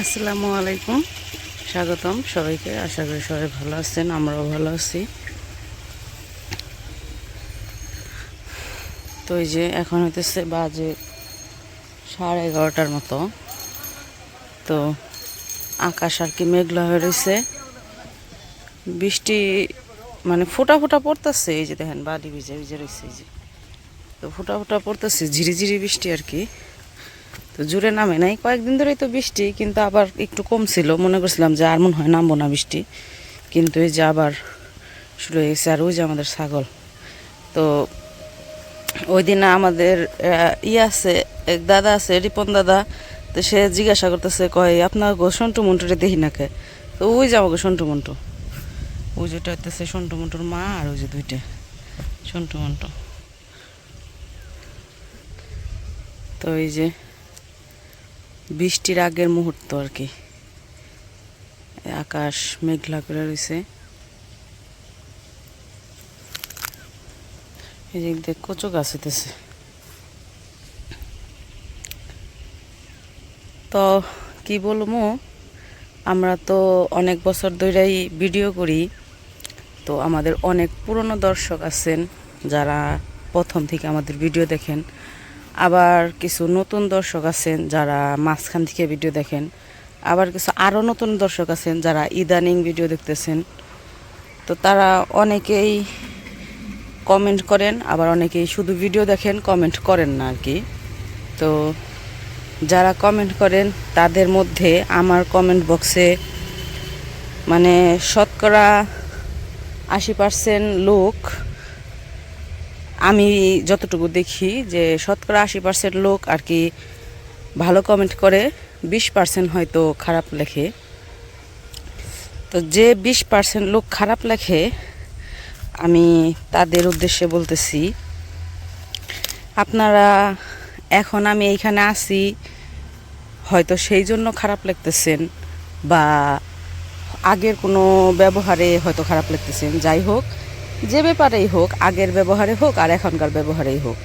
আসসালামু আলাইকুম। স্বাগতম সবাইকে। আশা করি সবাই ভালো আছেন, আমরাও ভালো আছি। তো এই যে এখন হইতেছে বাজে সাড়ে এগারোটার মতো। তো আকাশ আর কি মেঘলা হয়ে রয়েছে বৃষ্টি মানে ফোটা ফোটা পড়তেছে, এই যে দেখেন বালি ভিজে ভিজে রয়েছে এই যে। তো ফোটা ফোটা পড়তেছে, ঝিরিঝিরি বৃষ্টি আর কি। তো জুড়ে নামে নাই। কয়েকদিন ধরেই তো বৃষ্টি, কিন্তু আবার একটু কম ছিল মনে করছিলাম যে আর মনে হয় নামবো না বৃষ্টি। কিন্তু এই যে আবার শুরু হয়ে গেছে। আর ওই যে আমাদের ছাগল। তো ওই দিন আমাদের ই আছে, এক দাদা আছে, রিপন দাদা। তো সে জিজ্ঞাসা করতেছে, কয়, আপনার গো সন্টু মন্টুরে দেখি না কে? তো ওই যে আমাকে সন্টু মন্টু। ওই যেটা হইতেছে সন্টু মন্টুর মা আর ওই যে দুইটা। সন্টু মন্টু। তো এই যে বৃষ্টির আগের মুহূর্ত আর কি। আকাশ মেঘলা করে রয়েছে। কচু গাছ হইতেছে। তো কি বলব, আমরা তো অনেক বছর ধরেই ভিডিও করি। তো আমাদের অনেক পুরনো দর্শক আছেন যারা প্রথম থেকে আমাদের ভিডিও দেখেন। আবার কিছু নতুন দর্শক আছেন যারা মাঝখান থেকে ভিডিও দেখেন। আবার কিছু আরও নতুন দর্শক আছেন যারা ইদানিং ভিডিও দেখতেছেন। তো তারা অনেকেই কমেন্ট করেন, আবার অনেকেই শুধু ভিডিও দেখেন কমেন্ট করেন না আর কি। তো যারা কমেন্ট করেন, তাদের মধ্যে আমার কমেন্ট বক্সে মানে শতকরা আশি পার্সেন্ট লোক আমি যতটুকু দেখি যে শতকরা আশি পার্সেন্ট লোক আর কি ভালো কমেন্ট করে, বিশ পার্সেন্ট হয়তো খারাপ লেখে। তো যে বিশ পার্সেন্ট লোক খারাপ লেখে, আমি তাদের উদ্দেশ্যে বলতেছি, আপনারা এখন আমি এইখানে আছি, হয়তো সেই জন্য খারাপ লাগতেছেন বা আগের কোনো ব্যবহারে হয়তো খারাপ লাগতেছেন যাই হোক যে ব্যাপারেই হোক, আগের ব্যবহারে হোক আর এখনকার ব্যবহারেই হোক।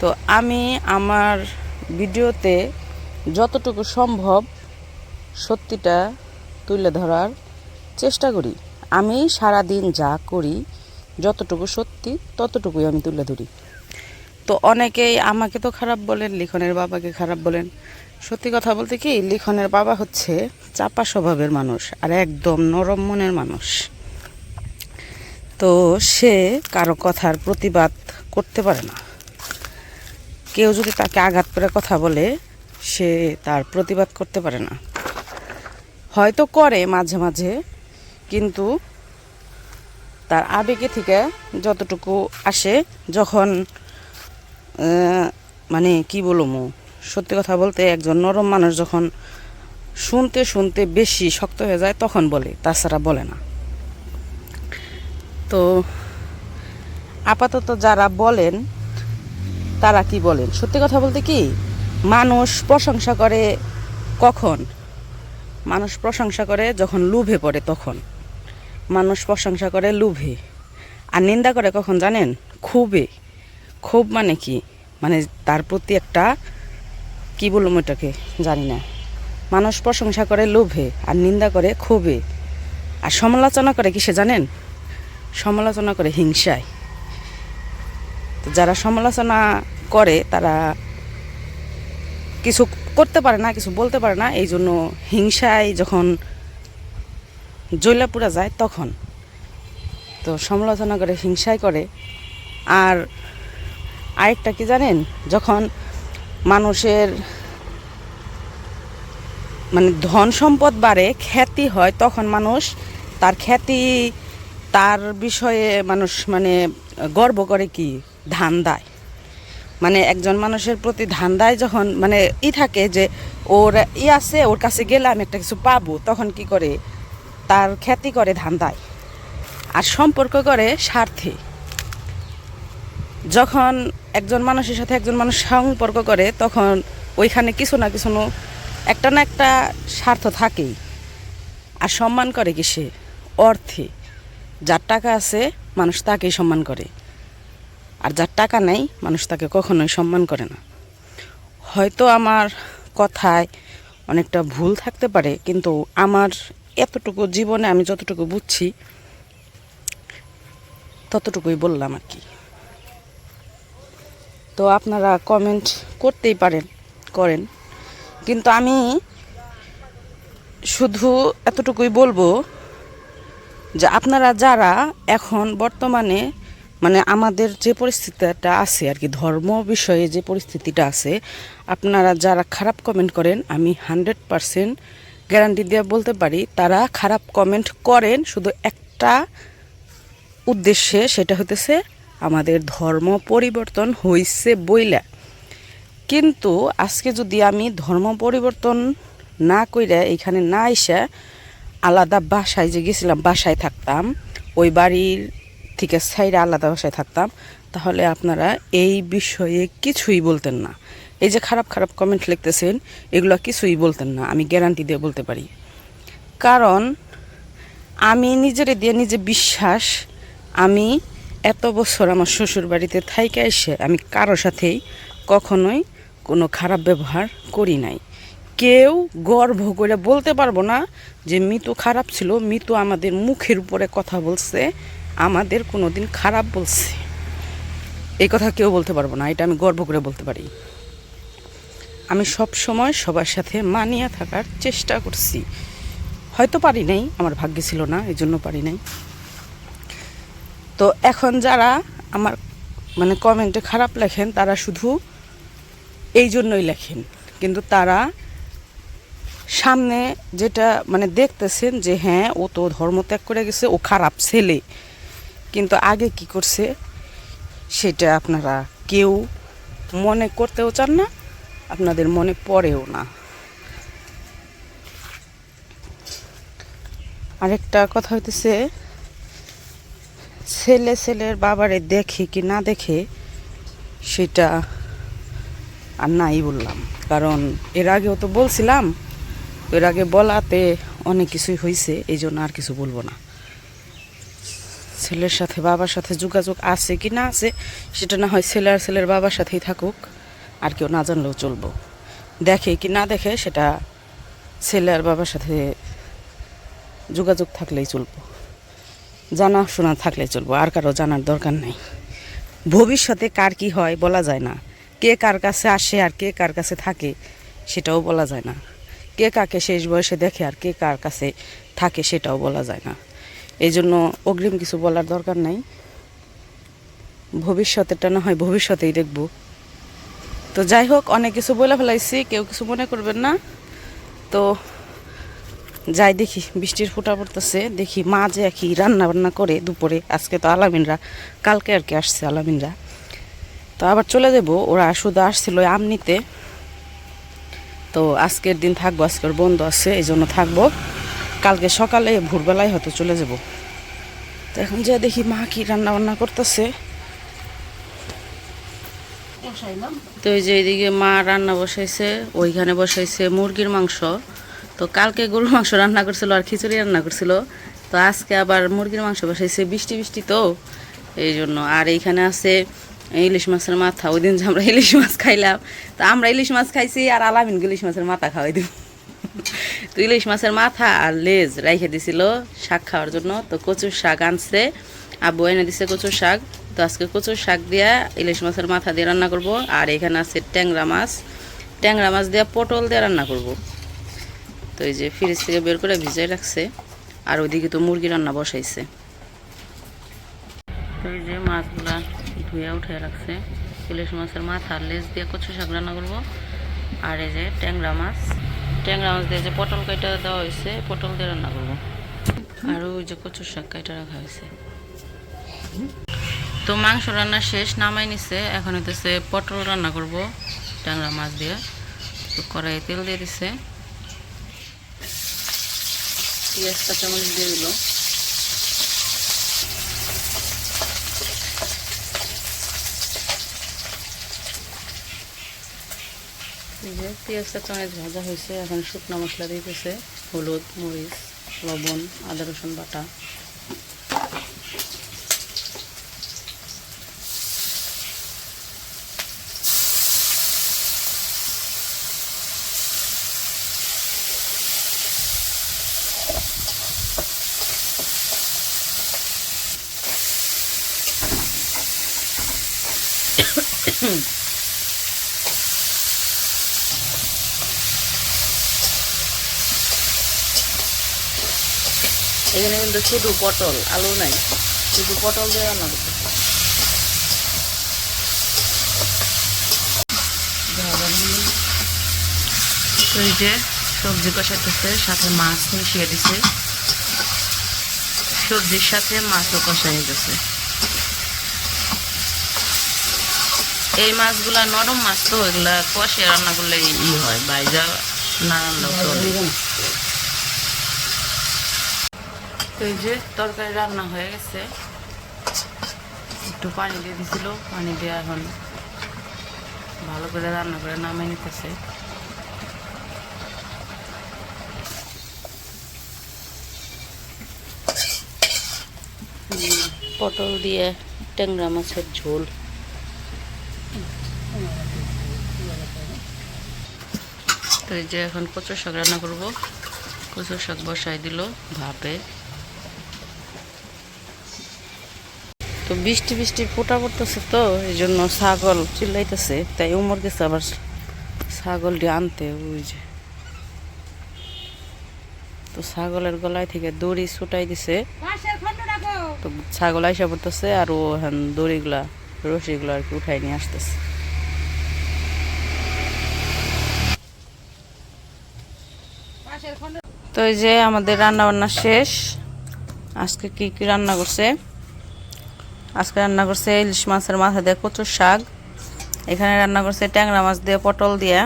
তো আমি আমার ভিডিওতে যতটুকু সম্ভব সত্যিটা তুলে ধরার চেষ্টা করি। আমি সারা দিন যা করি, যতটুকু সত্যি, ততটুকুই আমি তুলে ধরি। তো অনেকেই আমাকে তো খারাপ বলেন, লিখনের বাবাকে খারাপ বলেন। সত্যি কথা বলতে কি, লিখনের বাবা হচ্ছে চাপা স্বভাবের মানুষ আর একদম নরম মনের মানুষ। তো সে কারও কথার প্রতিবাদ করতে পারে না। কেউ যদি তাকে আঘাত করে কথা বলে, সে তার প্রতিবাদ করতে পারে না। হয়তো করে মাঝে মাঝে, কিন্তু তার আবেগে থেকে যতটুকু আসে, যখন মানে কি বলব, সত্যি কথা বলতে একজন নরম মানুষ যখন শুনতে শুনতে বেশি শক্ত হয়ে যায়, তখন বলে, তাছাড়া বলে না। তো আপাতত যারা বলেন, তারা কি বলেন? সত্যি কথা বলতে কি, মানুষ প্রশংসা করে কখন? মানুষ প্রশংসা করে যখন লোভে পড়ে তখন। মানুষ প্রশংসা করে লোভে। আর নিন্দা করে কখন জানেন? খুবে খুব মানে কি? মানে তার প্রতি একটা, কি বলব এটাকে জানি না। মানুষ প্রশংসা করে লোভে আর নিন্দা করে ক্ষোভে। আর সমালোচনা করে কিসে জানেন? সমালোচনা করে হিংসায়। তো যারা সমালোচনা করে, তারা কিছু করতে পারে না, কিছু বলতে পারে না। এই জন্য হিংসায় যখন জৈলাপুরা যায়, তখন তো সমালোচনা করে, হিংসায় করে। আর আরেকটা কি জানেন? যখন মানুষের মানে ধন সম্পদ বাড়ে, খ্যাতি হয়, তখন মানুষ তার খ্যাতি তার বিষয়ে মানুষ মানে গর্ব করে কি? ধান দেয় মানে একজন মানুষের প্রতি ধান্দায় যখন মানে ই থাকে যে ওর ই আছে, ওর কাছে গেলে আমি একটা কিছু পাবো, তখন কি করে? তার খ্যাতি করে ধান ধান্দায়। আর সম্পর্ক করে স্বার্থে। যখন একজন মানুষের সাথে একজন মানুষ সম্পর্ক করে, তখন ওইখানে কিছু না কিছু একটা না একটা স্বার্থ থাকেই। আর সম্মান করে কি সে? অর্থে। যার টাকা আছে, মানুষ তাকেই সম্মান করে। আর যার টাকা নেই, মানুষ তাকে কখনোই সম্মান করে না। হয়তো আমার কথায় অনেকটা ভুল থাকতে পারে, কিন্তু আমার এতটুকু জীবনে আমি যতটুকু বুঝছি, ততটুকুই বললাম আর কি। তো আপনারা কমেন্ট করতেই পারেন, করেন। কিন্তু আমি শুধু এতটুকুই বলব যে আপনারা যারা এখন বর্তমানে মানে আমাদের যে পরিস্থিতিটা আছে আর কি, ধর্ম বিষয়ে যে পরিস্থিতিটা আছে, আপনারা যারা খারাপ কমেন্ট করেন, আমি হান্ড্রেড পারসেন্ট গ্যারান্টি দিয়ে বলতে পারি, তারা খারাপ কমেন্ট করেন শুধু একটা উদ্দেশ্যে, সেটা হতেছে আমাদের ধর্ম পরিবর্তন হইছে বইলা। কিন্তু আজকে যদি আমি ধর্ম পরিবর্তন না কইরা এখানে না এসে আলাদা বাসায় যে গেছিলাম, বাসায় থাকতাম, ওই বাড়ির থেকে সাইডে আলাদা বাসায় থাকতাম, তাহলে আপনারা এই বিষয়ে কিছুই বলতেন না। এই যে খারাপ খারাপ কমেন্ট লিখতেছেন, এগুলো কিছুই বলতেন না, আমি গ্যারান্টি দিয়ে বলতে পারি। কারণ আমি নিজের দিয়ে নিজে বিশ্বাস, আমি এত বছর আমার শ্বশুর বাড়িতে থাইকে এসে আমি কারও সাথেই কখনোই কোনো খারাপ ব্যবহার করি নাই। কেউ গর্ব করে বলতে পারব না যে মিতু খারাপ ছিল, মিতু আমাদের মুখের উপরে কথা বলছে, আমাদের কোনো দিন খারাপ বলছে। এই কথা কেউ বলতে পারব না, এটা আমি গর্ব করে বলতে পারি। আমি সব সময় সবার সাথে মানিয়ে থাকার চেষ্টা করছি। হয়তো পারি নাই, আমার ভাগ্যে ছিল না এই জন্য পারি নাই। তো এখন যারা আমার মানে কমেন্টে খারাপ লেখেন, তারা শুধু এই জন্যই লেখেন। কিন্তু তারা সামনে যেটা মানে দেখতেছেন যে হ্যাঁ ও তো ধর্মত্যাগ করে গেছে, ও খারাপ ছেলে। কিন্তু আগে কি করছে, সেটা আপনারা কেউ মনে করতেও চান না, আপনাদের মনে পড়েও না। আরেকটা কথা হইতেছে, ছেলে ছেলের বাবারে দেখে কি না দেখে, সেটা আর নাই বললাম। কারণ এর আগেও তো বলছিলাম এর আগে বলাতে অনেক কিছুই হয়েছে এই জন্য আর কিছু বলব না। ছেলের সাথে বাবার সাথে যোগাযোগ আছে কি না আছে, সেটা না হয় ছেলে আর ছেলের বাবার সাথেই থাকুক, আর কেউ না জানলেও চলবো। দেখে কি না দেখে সেটা ছেলে আর বাবার সাথে যোগাযোগ থাকলেই চলবো। জানা শোনা থাকলেই চলবো, আর কারও জানার দরকার নেই। ভবিষ্যতে কার কি হয় বলা যায় না। কে কার কাছে আসে আর কে কার কাছে থাকে, সেটাও বলা যায় না। কে কাকে শেষ বয়সে দেখে আর কে কার কাছে থাকে সেটাও বলা যায় না। এই জন্য অগ্রিম কিছু বলার দরকার নাই। ভবিষ্যতেরটা না হয় ভবিষ্যতেই দেখব। তো যাই হোক, অনেক কিছু বলে ফেলাইছি, কেউ কিছু মনে করবেন না। তো যাই দেখি, বৃষ্টির ফোঁটা পড়তেছে, দেখি মা যে একই রান্না বান্না করে দুপুরে, আজকে তো আলামিনরা, কালকে আর কি আসছে আলামিনরা। তো আবার চলে যাব, ওরা শুধু আসছিল আম নিতে। তো আজকের দিন থাকব, আজকের বন্ধ আছে এই জন্য থাকব। কালকে সকালে ভোরবেলায় হয়তো চলে যাব। তো এখন যে দেখি মা কি রান্না বান্না করতেছে। তো এই যে এইদিকে মা রান্না বসাইছে, ওইখানে বসাইছে মুরগির মাংস। তো কালকে গরুর মাংস রান্না করছিল আর খিচুড়ি রান্না করছিল। তো আজকে আবার মুরগির মাংস বসাইছে, বৃষ্টি বৃষ্টি তো এই জন্য আর এইখানে আছে ইলিশ মাছের মাথা, ওই দিন যে আমরা ইলিশ মাছ খাইলাম, তো আমরা ইলিশ মাছ খাইছি আর আলামিন ইলিশ মাছের মাথা খাওয়াই দিব। তো ইলিশ মাছের মাথা আর লেজ রাইখে দিছিল শাক খাওয়ার জন্য, তো কচুর শাক আনছে, আব্বু এনে দিছে কচুর শাক। তো আজকে কচুর শাক দিয়া ইলিশ মাছের মাথা দিয়ে রান্না করব, আর এখানে আছে ট্যাংরা মাছ। ট্যাংরা মাছ দিয়ে পটল দিয়ে রান্না করব। তো এই যে ফ্রিজ থেকে বের করে ভিজাই রাখছে, আর ওইদিকে তো মুরগি রান্না বসাইছে। তো এই যে মাছগুলা ধুয়ে উঠে রাখছে। ইলিশ মাছের মাথা লেজ দিয়ে কচু শাক রান্না করব। আর এই যে ট্যাংরা মাছ। ট্যাংরা মাছ দিয়ে যে পটল কাইটা দেওয়া হয়েছে, পটল দিয়ে রান্না করব। আর ওই যে কচু শাক কাইটা রাখা হয়েছে। তো মাংস রান্না শেষ, নামাই নিছে। এখন হইতেছে পটল রান্না করব, ট্যাংরা মাছ দিয়ে। তো কড়াইয়ে তেল দিয়ে দিছে। পেঁয়াজ, কাঁচামরিচ দিয়ে দিল। এই যে ভাজা হয়েছে। এখন শুকনো মশলা দিতেছে হলুদ মরিচ লবণ আদা রসুন বাটা। কিন্তু শুধু পটল, আলু নাই। শুধু পটল দিয়ে রান্না করতে এই যে সবজি কষাইতেছে, সাথে মাছ মিশিয়ে দিছে। সবজির সাথে মাছও কষাই দিছে এই মাছগুলা নরম মাছ তো, এগুলা কষে রান্না করলে ই হয়, বাইজা না রান্নাও চলে। তো এই যে তরকারি রান্না হয়ে গেছে। একটু পানি দিয়ে দিছিল পানি দিয়ে এখন ভালো করে রান্না করে নামে নিতেছে। পটল দিয়ে ট্যাংরা মাছের ঝোল। তো এই যে এখন কচুর শাক রান্না করব। কচুর শাক বসাই দিল ভাপে। তো বৃষ্টি বৃষ্টি ফোটা পড়তেছে তো এই জন্য ছাগল চিল্লাইতেছে। তাই উমর গেছে আবার ছাগলটি আনতে ওই যে। তো ছাগলের গলায় থেকে দড়ি ছুটাই দিছে। তো ছাগল আইসা পড়তেছে আর ও হ্যান দড়িগুলা রশিগুলো আর কি উঠাই নিয়ে আসতেছে। তো এই যে আমাদের রান্না বান্না শেষ। আজকে কি কি রান্না করছে? আজকে রান্না করছে ইলিশ মাছের মাথা দিয়ে কচুর শাক। এখানে রান্না করছে ট্যাংরা মাছ দিয়ে পটল দিয়ে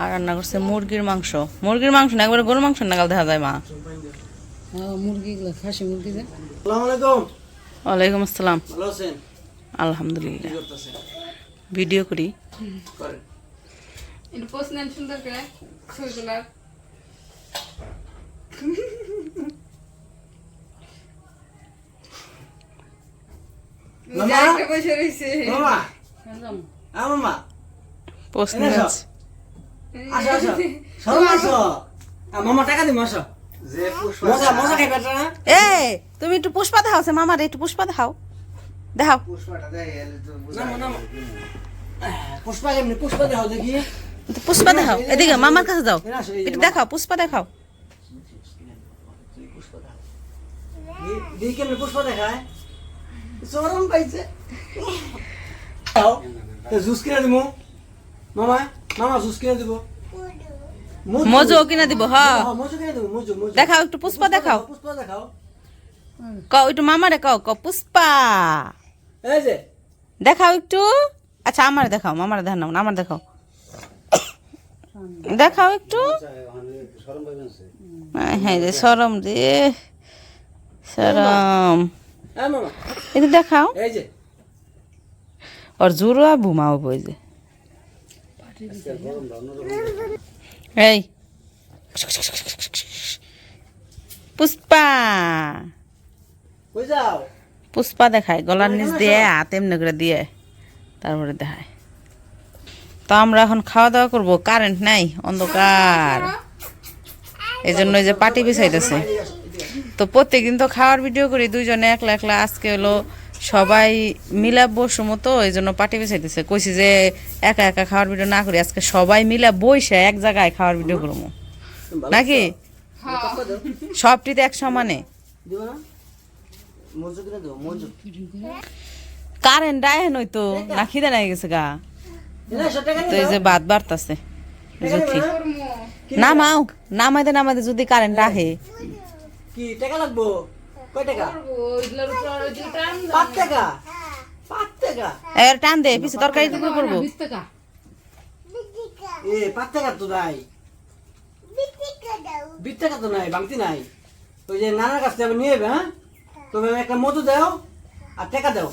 আর রান্না করছে মুরগির মাংস। মুরগির মাংস না একবারে গরুর মাংস না নাগাল দেখা যায় মা? মুরগিগুলো খাসি মুরগি যে। আসসালামু আলাইকুম। ওয়ালাইকুম আসসালাম। আলহামদুলিল্লাহ। ভিডিও করি। সুন্দর করে ছবিগুলো মামা? বসে রয়েছে মামা আ মামা পোস্ট এনে নিয়ে যাও। আসো আসো সরম আসো আ, মামা টাকা দিম আসো মজা মজা খাইবে না এ তুমি একটু পুষ্পা দেখাও সে মামার একটু পুষ্পা দেখাও দেখাও পুষ্পা পুষ্পা দেখাও দেখি পুষ্পা দেখাও এদিকে মামার কাছে যাও একটু দেখাও পুষ্পা দেখাও পুষ্পা দেখায় সরম পাইছে। জুস কিনে দিব মামা মামা জুস কিনে দিব। মজু কিনা দিব হ। হ্যাঁ, মজু কিনে দিব মজু মজু দেখাও একটু পুষ্পা দেখাও। পুষ্পা দেখাও। কও একটু মামারে কও কও পুষ্পা। এই যে। দেখাও একটু। আচ্ছা আমার দেখাও মামার দেখাও না আমার দেখাও। দেখাও একটু। হ্যাঁ রে সরম রে। সরম। হ্যাঁ একটু দেখাও। এই যে। জোরো আর বুমাও বই যে। এই। পুষ্পা। পুষ্পা দেখায় গলার নিচ দিয়ে হাত এমনি করে দিয়ে তারপরে দেখায়। তো আমরা এখন খাওয়া দাওয়া করব কারেন্ট নাই অন্ধকার। এই জন্য এই যে পাটি বিছাইতেছে। তো প্রত্যেকদিন তো খাওয়ার ভিডিও করি দুইজনে একলা একলা। আজকে হলো সবাই মিলা বসুমো তো এই জন্য পাটি বিছাইতেছে কইছি যে একা একা খাওয়ার ভিডিও না করি আজকে সবাই মিলা বইসে এক জায়গায় খাওয়ার ভিডিও করব নাকি? সবটিতে এক সমানে কারেন্ট আয় নই তো না খিদে নাই গেছে গা। তো এই যে বাদ বাড়তাছে? নামাও নামাইতে নামাইতে যদি কারেন্ট আহে। কি টাকা লাগবো? কয় টাকা? পাঁচ টাকা? পাঁচ টাকা? এর টান দে পিছে তরকারি টুকরো করব। বিশ টাকা। এ পাঁচ টাকা তো নাই। বিশ টাকা তো নাই বাংতি নাই। ওই যে নানার কাছ থেকে আমি নিয়ে যাবে হ্যাঁ? তুমি একটা মধু দাও আর টাকা দাও।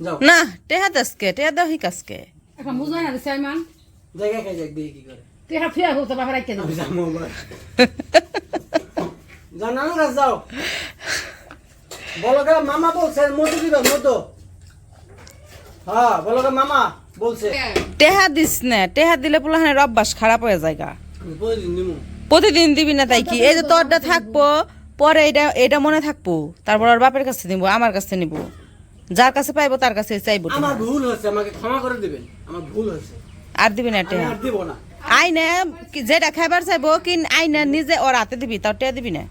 যাও। না টেহা দাসকে টেহা দাও হিকাসকে এখন বুঝাই না সাইমান। জায়গা দেখি কি করে। এখন ফিয়া হতো বাবা রাখতে। যাও নানার কাছে যাও বলো মামা বলছে মধু দিবে মধু। হ্যাঁ বলো মামা বলছে। টেহা দিস না টেহা দিলে পোলাহানের অভ্যাস খারাপ হয়ে যায় গা। প্রতিদিন দিবি না তাই কি? এই যে তোরটা থাকব পরে এটা এটা মনে থাকব। তারপর ওর বাপের কাছে নিব আমার কাছে নিব। যার কাছে পাইবো তার কাছে চাইব আমার ভুল হয়েছে আমাকে ক্ষমা করে দিবেন। আমার ভুল হয়েছে। আর দিবি না টেহা। আর দিব না। আইনে যেটা খাবার চাইব কি আইনে নিজে ওর হাতে দিবি তাও টেয়া দিবি না।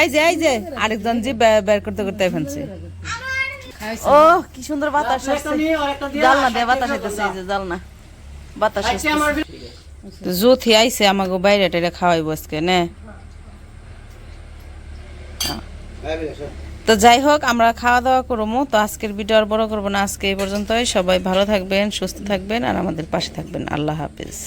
এই যে এই যে আরেকজন জি বের করতে করতে ফেলছে। ও কি সুন্দর বাতাস আসছে। নিয়ে আর দিয়ে জাল না দিয়ে একটা বাতাস আইতেছে এই যে জাল না বাতাস। তো আইছে আমাকে বাইরে টাইরে খাওয়াইবো আজকে নে। তো যাই হোক আমরা খাওয়া দাওয়া করব তো আজকের ভিডিও আর বড় করব না আজকে এই পর্যন্তই। সবাই ভালো থাকবেন সুস্থ থাকবেন আর আমাদের পাশে থাকবেন। আল্লাহ হাফিজ।